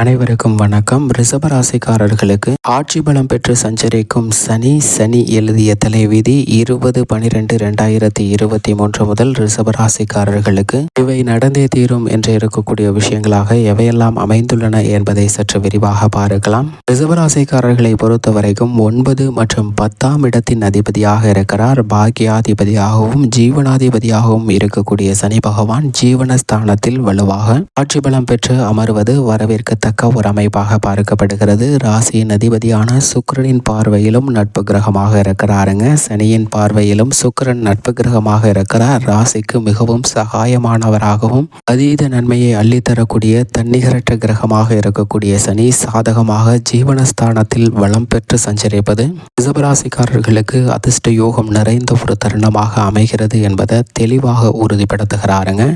அனைவருக்கும் வணக்கம். ரிசபராசிக்காரர்களுக்கு ஆட்சி பலம் பெற்று சஞ்சரிக்கும் சனி சனி எழுதிய தலைவிதி இருபது பனிரெண்டு ரெண்டாயிரத்தி இருபத்தி மூன்று முதல் ரிசபராசிக்காரர்களுக்கு இவை நடந்தே தீரும் என்று இருக்கக்கூடிய விஷயங்களாக எவையெல்லாம் அமைந்துள்ளன என்பதை சற்று விரிவாக பார்க்கலாம். ரிசபராசிக்காரர்களை பொறுத்த வரைக்கும் ஒன்பது மற்றும் பத்தாம் இடத்தின் அதிபதியாக இருக்கிறார். பாக்கியாதிபதியாகவும் ஜீவனாதிபதியாகவும் இருக்கக்கூடிய சனி பகவான் ஜீவனஸ்தானத்தில் வலுவாக ஆட்சி பலம் பெற்று அமர்வது வரவேற்க குறிப்பிடத்தக்க ஒரு அமைப்பாக பார்க்கப்படுகிறது. ராசியின் அதிபதியான சுக்கிரனின் பார்வையிலும் நட்பு கிரகமாக இருக்கிறாருங்க. சனியின் பார்வையிலும் சுக்கிரன் நட்பு கிரகமாக இருக்கிறார். ராசிக்கு மிகவும் சகாயமானவராகவும் அதீத நன்மையை அள்ளித்தரக்கூடிய தன்னிகரற்ற கிரகமாக இருக்கக்கூடிய சனி சாதகமாக ஜீவனஸ்தானத்தில் வளம் பெற்று சஞ்சரிப்பது ரிசபராசிக்காரர்களுக்கு அதிர்ஷ்ட யோகம் நிறைந்த ஒரு தருணமாக அமைகிறது என்பதை தெளிவாக உறுதிப்படுத்துகிறாருங்க.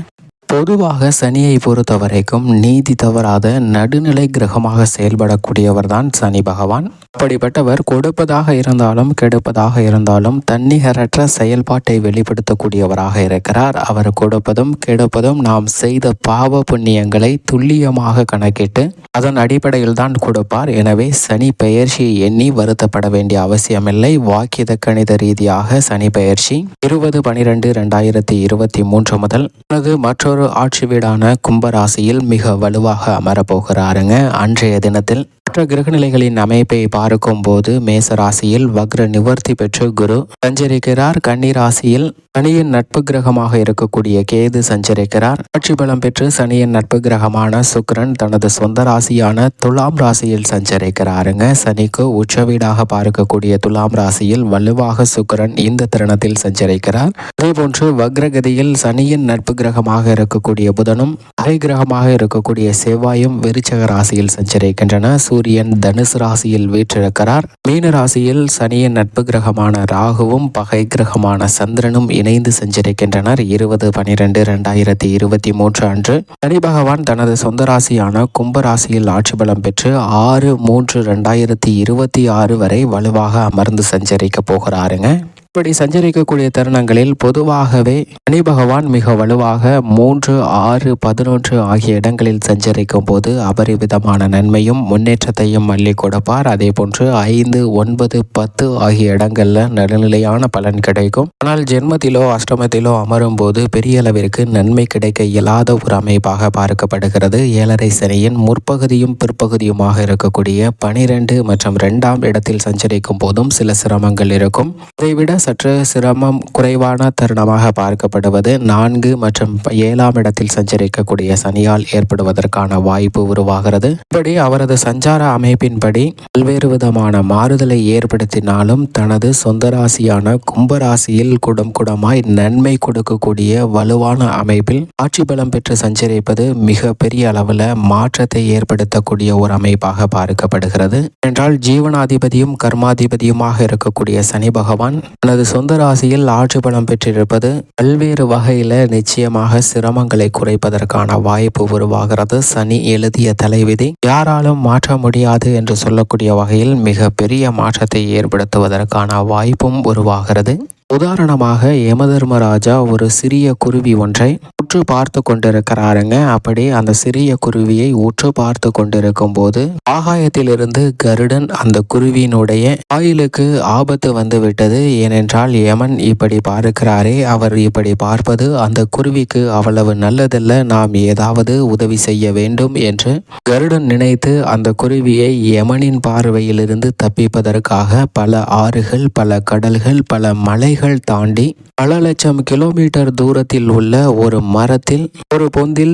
பொதுவாக சனியை பொறுத்த வரைக்கும் நீதி தவறாத நடுநிலை கிரகமாக செயல்படக்கூடியவர் தான் சனி பகவான். அப்படிப்பட்டவர் கொடுப்பதாக இருந்தாலும் கெடுப்பதாக இருந்தாலும் தன்னிகரற்ற செயல்பாட்டை வெளிப்படுத்தக்கூடியவராக இருக்கிறார். அவர் கொடுப்பதும் கெடுப்பதும் நாம் செய்த பாவ புண்ணியங்களை துல்லியமாக கணக்கிட்டு அதன் அடிப்படையில் தான் கொடுப்பார். எனவே சனி பெயர்ச்சியை எண்ணி வருத்தப்பட வேண்டிய அவசியமில்லை. வாக்கிய கணித ரீதியாக சனி பெயர்ச்சி இருபது பனிரெண்டு ரெண்டாயிரத்தி இருபத்தி மூன்று முதல். தனது மற்றொரு ஆட்சி வீடான கும்பராசியில் மிக வலுவாக அமரப்போகிறாருங்க. அன்றைய தினத்தில் மற்ற கிரகநிலைகளின் அமைப்பை பார்க்கும் போது மேச ராசியில் வக்ர நிவர்த்தி பெற்று குரு சஞ்சரிக்கிறார். கன்னி ராசியில் சனியின் நட்பு கிரகமாக இருக்கக்கூடிய கேது சஞ்சரிக்கிறார். ஆட்சி பலம் பெற்று சனியின் நட்பு கிரகமான சுக்கிரன் தனது சொந்த ராசியான துலாம் ராசியில் சஞ்சரிக்கிறாருங்க. சனிக்கு உச்ச வீடாக பார்க்கக்கூடிய துலாம் ராசியில் வலுவாக சுக்கிரன் இந்த தருணத்தில் சஞ்சரிக்கிறார். அதேபோன்று வக்ரகதியில் சனியின் நட்பு கிரகமாக இருக்கக்கூடிய புதனும் அரை கிரகமாக இருக்கக்கூடிய செவ்வாயும் விருச்சக ராசியில் சஞ்சரிக்கின்றன. சூரியன் தனுசு ராசியில் வீற்றிருக்கிறார். மீன ராசியில் சனியின் நட்பு கிரகமான ராகுவும் பகை கிரகமான சந்திரனும் இணைந்து சஞ்சரிக்கின்றனர் இருபது பனிரெண்டு இரண்டாயிரத்தி இருபத்தி மூன்று அன்று சனி பகவான் தனது சொந்த ராசியான கும்ப ராசியில் ஆட்சி பலம் பெற்று ஆறு மூன்று ரெண்டாயிரத்தி இருபத்தி ஆறு வரை வலுவாக அமர்ந்து சஞ்சரிக்க போகிறாருங்க. இப்படி சஞ்சரிக்கக்கூடிய தருணங்களில் பொதுவாகவே சனி பகவான் மிக வலுவாக மூன்று ஆறு பதினொன்று ஆகிய இடங்களில் சஞ்சரிக்கும் போது அபரிவிதமான நன்மையும் முன்னேற்றத்தையும் அள்ளி கொடுப்பார். அதே போன்று ஐந்து ஒன்பது பத்து ஆகிய இடங்கள்ல நடுநிலையான பலன் கிடைக்கும். ஆனால் ஜென்மத்திலோ அஷ்டமத்திலோ அமரும் போது பெரிய அளவிற்கு நன்மை கிடைக்க இயலாத ஒரு அமைப்பாக பார்க்கப்படுகிறது. ஏழரை சனியின் முற்பகுதியும் பிற்பகுதியுமாக இருக்கக்கூடிய பனிரெண்டு மற்றும் இரண்டாம் இடத்தில் சஞ்சரிக்கும் போதும் சில சிரமங்கள் இருக்கும். அதைவிட சற்று சிரமம் குறைவான தருணமாக பார்க்கப்படுவது. நான்கு மற்றும் ஏழாம் இடத்தில் சஞ்சரிக்கக்கூடிய சனியால் ஏற்படுவதற்கான வாய்ப்பு உருவாகிறது. இப்படி அவரது சஞ்சார அமைப்பின்படி பல்வேறு விதமான மாறுதலை ஏற்படுத்தினாலும் தனது சொந்த ராசியான கும்பராசியில் குடம் குடமாய் நன்மை கொடுக்கக்கூடிய வலுவான அமைப்பில் ஆட்சி பலம் பெற்று சஞ்சரிப்பது மிக பெரிய அளவில் மாற்றத்தை ஏற்படுத்தக்கூடிய ஒரு அமைப்பாக பார்க்கப்படுகிறது. என்றால் ஜீவனாதிபதியும் கர்மாதிபதியுமாக இருக்கக்கூடிய சனி பகவான் தனது சொந்த ராசியில் ஆட்சி பலம் பெற்றிருப்பது பல்வேறு வகையில் நிச்சயமாக சிரமங்களை குறைப்பதற்கான வாய்ப்பு உருவாகிறது. சனி எழுதிய தலைவிதி யாராலும் மாற்ற முடியாது என்று சொல்லக்கூடிய வகையில் மிக பெரிய மாற்றத்தை ஏற்படுத்துவதற்கான வாய்ப்பும் உருவாகிறது. உதாரணமாக யமதர்மராஜா ஒரு சிறிய குருவி ஒன்றை உற்று பார்த்து கொண்டிருக்கிறாருங்க. அப்படி அந்த சிறிய குருவியை உற்று பார்த்து கொண்டிருக்கும் போது ஆகாயத்திலிருந்து கருடன் அந்த குருவியினுடைய ஆயிலுக்கு ஆபத்து வந்து விட்டது ஏனென்றால் யமன் இப்படி பார்க்கிறாரே அவர் இப்படி பார்ப்பது அந்த குருவிக்கு அவ்வளவு நல்லதல்ல. நாம் ஏதாவது உதவி செய்ய வேண்டும் என்று கருடன் நினைத்து அந்த குருவியை யமனின் பார்வையிலிருந்து தப்பிப்பதற்காக பல ஆறுகள் பல கடல்கள் பல மலைகள் மலைகள் தாண்டி பல லட்சம் கிலோமீட்டர் தூரத்தில் உள்ள ஒரு மரத்தில் ஒரு பொந்தில்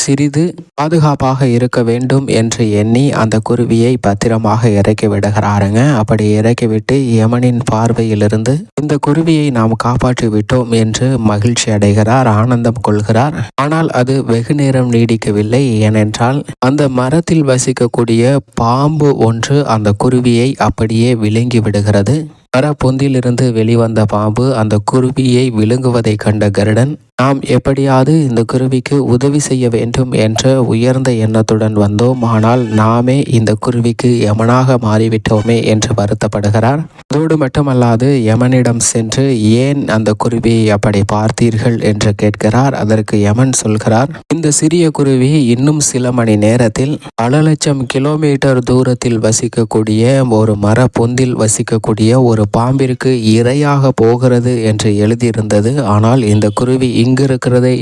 சிறிது பாதுகாப்பாக இருக்க வேண்டும் என்று எண்ணி அந்த குருவியை பத்திரமாக இறக்கி விடுகிறாருங்க. அப்படி இறக்கிவிட்டு யமனின் பார்வையிலிருந்து இந்த குருவியை நாம் காப்பாற்றி விட்டோம் என்று மகிழ்ச்சி அடைகிறார் ஆனந்தம் கொள்கிறார். ஆனால் அது வெகு நேரம் நீடிக்கவில்லை. ஏனென்றால் அந்த மரத்தில் வசிக்கக்கூடிய பாம்பு ஒன்று அந்த குருவியை அப்படியே விழுங்கி விடுகிறது. மரப்பொந்திலிருந்து வெளிவந்த பாம்பு அந்த குருவியை விழுங்குவதைக் கண்ட கருடன் நாம் எப்படியாவது இந்த குருவிக்கு உதவி செய்ய வேண்டும் என்ற உயர்ந்த எண்ணத்துடன் வந்தோம். ஆனால் நாமே இந்த குருவிக்கு யமனாக மாறிவிட்டோமே என்று வருத்தப்படுகிறார். அதோடு மட்டுமல்லாது யமனிடம் சென்று ஏன் அந்த குருவியை அப்படி பார்த்தீர்கள் என்று கேட்கிறார். அதற்கு யமன் சொல்கிறார் இந்த சிறிய குருவி இன்னும் சில மணி நேரத்தில் பல லட்சம் கிலோமீட்டர் தூரத்தில் வசிக்கக்கூடிய ஒரு மர பொந்தில் வசிக்கக்கூடிய ஒரு பாம்பிற்கு இரையாக போகிறது என்று எழுதியிருந்தது. ஆனால் இந்த குருவி இங்கு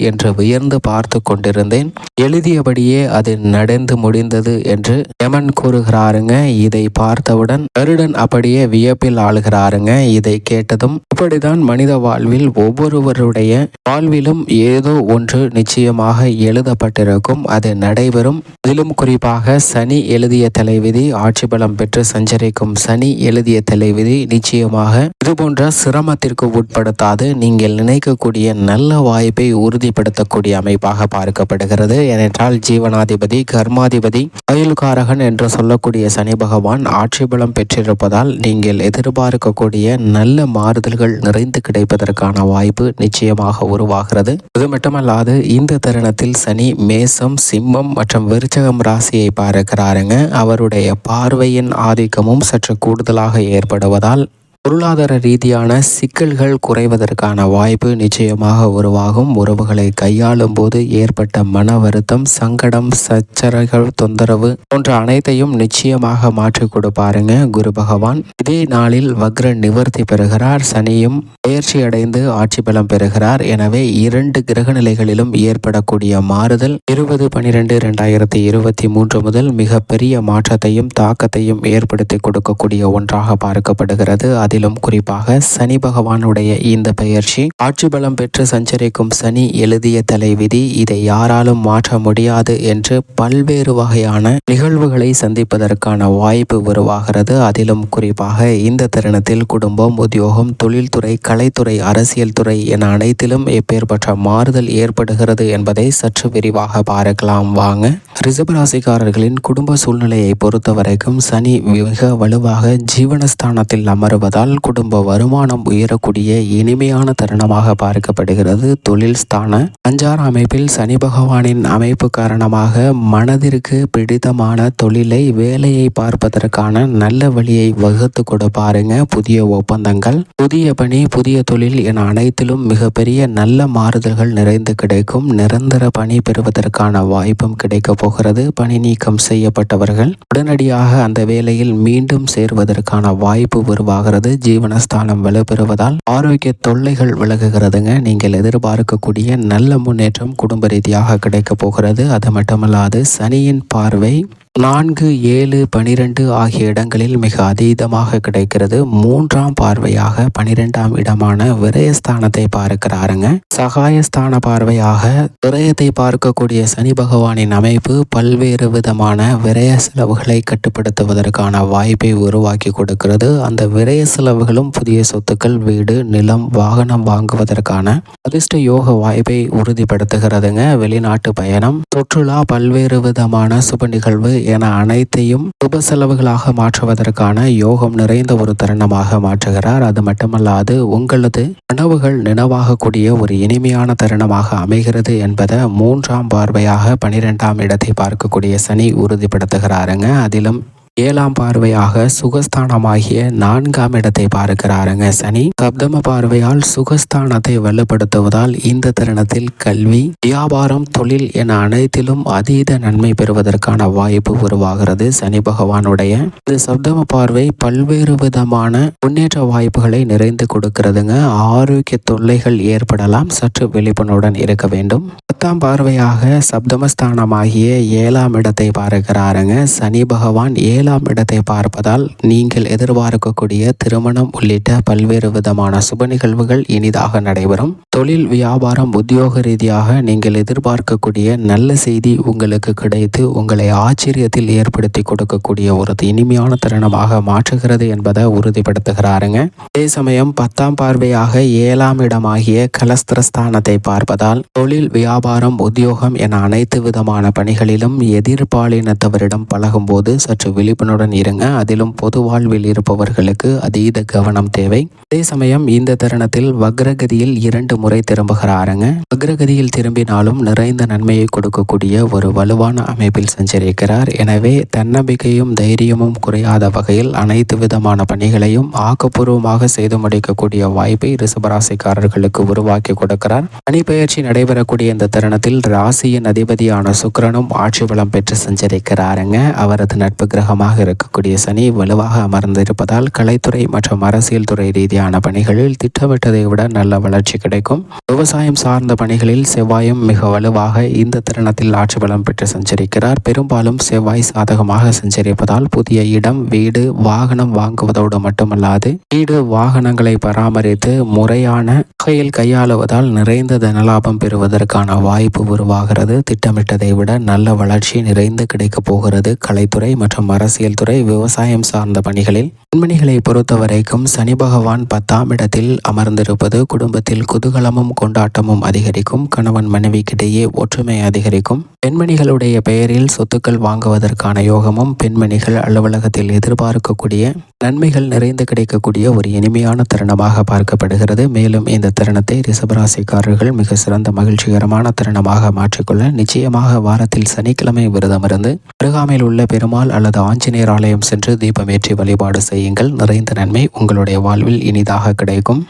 என்று வியந்து பார்த்து கொண்டிருந்தேன். எழுதியபடியே அது நடந்து முடிந்தது என்று யமன் கூறுகிறாருங்க. இதை பார்த்தவுடன் கருடன் அப்படியே வியப்பில் ஆளுகிறாருங்க. இதை கேட்டதும் இப்படிதான் மனித வாழ்வில் ஒவ்வொருவருடைய வாழ்விலும் ஏதோ ஒன்று நிச்சயமாக எழுதப்பட்டிருக்கும். அது நடைபெறும். அதிலும் குறிப்பாக சனி எழுதிய தலைவிதி ஆட்சி பலம் பெற்று சஞ்சரிக்கும் சனி எழுதிய தலைவிதி நிச்சயமாக இதுபோன்ற சிரமத்திற்கு உட்படுத்தாது. நீங்கள் நினைக்கக்கூடிய நல்ல வாய்ப்பை உறுதிப்படுத்தக்கூடிய அமைப்பாக பார்க்கப்படுகிறது. ஏனென்றால் ஜீவனாதிபதி கர்மாதிபதி அயல்காரகன் என்று சொல்லக்கூடிய சனி பகவான் ஆட்சி பலம் பெற்றிருப்பதால் நீங்கள் எதிர்பார்க்கக்கூடிய நல்ல மாறுதல்கள் நிறைந்து கிடைப்பதற்கான வாய்ப்பு நிச்சயமாக உருவாகிறது. அது மட்டுமல்லாது இந்த தருணத்தில் சனி மேசம் சிம்மம் மற்றும் விருச்சகம் ராசியை பார்க்கிறாருங்க. அவருடைய பார்வையின் ஆதிக்கமும் சற்று கூடுதலாக ஏற்படுவதால் பொருளாதார ரீதியான சிக்கல்கள் குறைவதற்கான வாய்ப்பு நிச்சயமாக உருவாகும். உறவுகளை கையாளும் போது ஏற்பட்ட மன வருத்தம் சங்கடம் சச்சரகள் தொந்தரவு போன்ற அனைத்தையும் நிச்சயமாக மாற்றி கொடுப்பாருங்க குரு பகவான். இதே நாளில் வக்ர நிவர்த்தி பெறுகிறார். சனியும் பயிற்சி அடைந்து ஆட்சி பலம் பெறுகிறார். எனவே இரண்டு கிரக நிலைகளிலும் ஏற்படக்கூடிய மாறுதல் இருபது பனிரெண்டு இரண்டாயிரத்தி இருபத்தி மூன்று முதல் மிகப்பெரிய மாற்றத்தையும் தாக்கத்தையும் ஏற்படுத்தி கொடுக்கக்கூடிய ஒன்றாக பார்க்கப்படுகிறது. அதிலும் குறிப்பாக சனி பகவானுடைய இந்த பெயர்ச்சி ஆட்சி பலம் பெற்று சஞ்சரிக்கும் சனி எழுதிய தலைவிதி இதை யாராலும் மாற்ற முடியாது என்று பல்வேறு வகையான நிகழ்வுகளை சந்திப்பதற்கான வாய்ப்பு உருவாகிறது. அதிலும் குறிப்பாக இந்த தருணத்தில் குடும்பம் உத்தியோகம் தொழில்துறை கலைத்துறை அரசியல் துறை என அனைத்திலும் எப்பேற்பட்ட மாறுதல் ஏற்படுகிறது என்பதை சற்று விரிவாக பார்க்கலாம். வாங்க. ரிசபராசிக்காரர்களின் குடும்ப சூழ்நிலையை பொறுத்த வரைக்கும் சனி மிக வலுவாக ஜீவனஸ்தானத்தில் அமருவதால் குடும்ப வருமானம் உயரக்கூடிய இனிமையான தருணமாக பார்க்கப்படுகிறது. தொழில் ஸ்தான அஞ்சார அமைப்பில் சனி பகவானின் அமைப்பு காரணமாக மனதிற்கு பிடித்தமான தொழிலை வேலையை பார்ப்பதற்கான நல்ல வழியை வகுத்து கொடுப்பாருங்க புதிய ஒப்பந்தங்கள் புதிய பணி புதிய தொழில் என அனைத்திலும் மிகப்பெரிய நல்ல மாறுதல்கள் நிறைந்து கிடைக்கும். நிரந்தர பணி பெறுவதற்கான வாய்ப்பும் கிடைக்க போகிறது பணி நீக்கம் செய்யப்பட்டவர்கள் உடனடியாக அந்த வேலையில் மீண்டும் சேர்வதற்கான வாய்ப்பு உருவாகிறது. ஜீவனஸ்தானம் வலுப்பெறுவதால் ஆரோக்கிய தொல்லைகள் விலகுகிறதுங்க. நீங்கள் எதிர்பார்க்கக்கூடிய நல்ல முன்னேற்றம் குடும்ப ரீதியாக கிடைக்க போகிறது. அது மட்டுமல்லாது சனியின் பார்வை நான்கு ஏழு பனிரெண்டு ஆகிய இடங்களில் மிக அதீதமாக கிடைக்கிறது. மூன்றாம் பார்வையாக பனிரெண்டாம் இடமான விரயஸ்தானத்தை பார்க்கிறாருங்க. சகாயஸ்தான பார்வையாக விரயத்தை பார்க்கக்கூடிய சனி பகவானின் அமைப்பு பல்வேறு விதமான விரய செலவுகளை கட்டுப்படுத்துவதற்கான வாய்ப்பை உருவாக்கி கொடுக்கிறது. அந்த விரய செலவுகளும் புதிய சொத்துக்கள் வீடு நிலம் வாகனம் வாங்குவதற்கான அதிர்ஷ்ட யோக வாய்ப்பை உறுதிப்படுத்துகிறதுங்க. வெளிநாட்டு பயணம் சுற்றுலா பல்வேறு விதமான சுப நிகழ்வு என அனைத்தையும் சுப செலவுகளாக மாற்றுவதற்கான யோகம் நிறைந்த ஒரு தருணமாக மாற்றுகிறார். அது மட்டுமல்லாது உங்களது கனவுகள் நினைவாகக்கூடிய ஒரு இனிமையான தருணமாக அமைகிறது என்பதை மூன்றாம் பார்வையாக பனிரெண்டாம் இடத்தை பார்க்கக்கூடிய சனி உறுதிப்படுத்துகிறாருங்க. அதிலும் ஏழாம் பார்வையாக சுகஸ்தானமாகிய நான்காம் இடத்தை பார்க்கிறாருங்க சனி. சப்தம பார்வையால் சுகஸ்தானத்தை வலுப்படுத்துவதால் இந்த தருணத்தில் கல்வி வியாபாரம் தொழில் என அனைத்திலும் அதீத நன்மை பெறுவதற்கான வாய்ப்பு உருவாகிறது. சனி பகவானுடைய இந்த சப்தம பார்வை பல்வேறு விதமான முன்னேற்ற வாய்ப்புகளை நிறைந்து கொடுக்கிறதுங்க. ஆரோக்கிய தொல்லைகள் ஏற்படலாம். சற்று விழிப்புணர்வுடன் இருக்க வேண்டும். பத்தாம் பார்வையாக சப்தமஸ்தானமாகிய ஏழாம் இடத்தை பார்க்கிறாருங்க. சனி பகவான் ஏழாம் இடத்தை பார்ப்பதால் நீங்கள் எதிர்பார்க்கக்கூடிய திருமணம் உள்ளிட்ட பல்வேறு விதமான சுப நிகழ்வுகள் இனிதாக நடைபெறும். தொழில் வியாபாரம் உத்தியோக ரீதியாக நீங்கள் எதிர்பார்க்கக்கூடிய நல்ல செய்தி உங்களுக்கு கிடைத்து உங்களை ஆச்சரியத்தில் ஏற்படுத்தி கொடுக்கக்கூடிய ஒரு இனிமையான தருணமாக மாற்றுகிறது என்பதை உறுதிப்படுத்துகிறாருங்க. அதே சமயம் பத்தாம் பார்வையாக ஏழாம் இடமாகிய கலஸ்திரஸ்தானத்தை பார்ப்பதால் தொழில் வியாபாரம் வியாபாரம் உத்தியோகம் என அனைத்து விதமான பணிகளிலும் எதிர்பாலினத்தவரிடம் பழகும்போது சற்று விழிப்புணர்வுடன் இருங்க. அதிலும் பொது வாழ்வில் இருப்பவர்களுக்கு அதீத கவனம் தேவை. அதே சமயம் இந்த தருணத்தில் வக்ரகதியில் இரண்டு முறை திரும்புகிறாருங்க. வக்ரகதியில் திரும்பினாலும் நிறைந்த நன்மையை கொடுக்கக்கூடிய ஒரு வலுவான அமைப்பில் சஞ்சரிக்கிறார். எனவே தன்னம்பிக்கையும் தைரியமும் குறையாத வகையில் அனைத்து விதமான பணிகளையும் ஆக்கப்பூர்வமாக செய்து முடிக்கக்கூடிய வாய்ப்பை ரிசபராசிக்காரர்களுக்கு உருவாக்கி கொடுக்கிறார். பணிப்பெயர்ச்சி நடைபெறக்கூடிய இந்த தருணத்தில் ராசியின் அதிபதியான சுக்கிரனும் ஆட்சி பலம் பெற்று சஞ்சரிக்கிறாருங்க. அவரது நட்பு கிரகமாக இருக்கக்கூடிய சனி வலுவாக அமர்ந்திருப்பதால் கலைத்துறை மற்றும் அரசியல் துறை ரீதியான பணிகளில் திட்டமிட்டதை விட நல்ல வளர்ச்சி கிடைக்கும். விவசாயம் சார்ந்த பணிகளில் செவ்வாயும் மிக வலுவாக இந்த தருணத்தில் ஆட்சி பலம் பெற்று சஞ்சரிக்கிறார். பெரும்பாலும் செவ்வாய் சாதகமாக சஞ்சரிப்பதால் புதிய இடம் வீடு வாகனம் வாங்குவதோடு மட்டுமல்லாது வீடு வாகனங்களை பராமரித்து முறையான வகையில் கையாளுவதால் நிறைந்த தனலாபம் பெறுவதற்கான வாய்ப்பு உருவாகிறது. திட்டமிட்டதை விட நல்ல வளர்ச்சி நிறைந்து கிடைக்கப் போகிறது. கலைத்துறை மற்றும் அரசியல் துறை விவசாயம் சார்ந்த பணிகளில். பெண்மணிகளை பொறுத்தவரைக்கும் சனி பகவான் பத்தாம் இடத்தில் அமர்ந்திருப்பது குடும்பத்தில் குதூகலமும் கொண்டாட்டமும் அதிகரிக்கும் கணவன் மனைவிக்கிடையே ஒற்றுமை அதிகரிக்கும். பெண்மணிகளுடைய பெயரில் சொத்துக்கள் வாங்குவதற்கான யோகமும் பெண்மணிகள் அலுவலகத்தில் எதிர்பார்க்கக்கூடிய நன்மைகள் நிறைந்து கிடைக்கக்கூடிய ஒரு இனிமையான தருணமாக பார்க்கப்படுகிறது. மேலும் இந்த தருணத்தை ரிசபராசிக்காரர்கள் மிக சிறந்த மகிழ்ச்சிகரமான தருணமாக மாற்றிக்கொள்ள நிச்சயமாக வாரத்தில் சனிக்கிழமை விரதமிருந்து அருகாமையில் உள்ள பெருமாள் அல்லது ஆஞ்சநேயர் ஆலயம் சென்று தீபமேற்றி வழிபாடு செய்யுங்கள். நிறைந்த நன்மை உங்களுடைய வாழ்வில் இனிதாக கிடைக்கும்.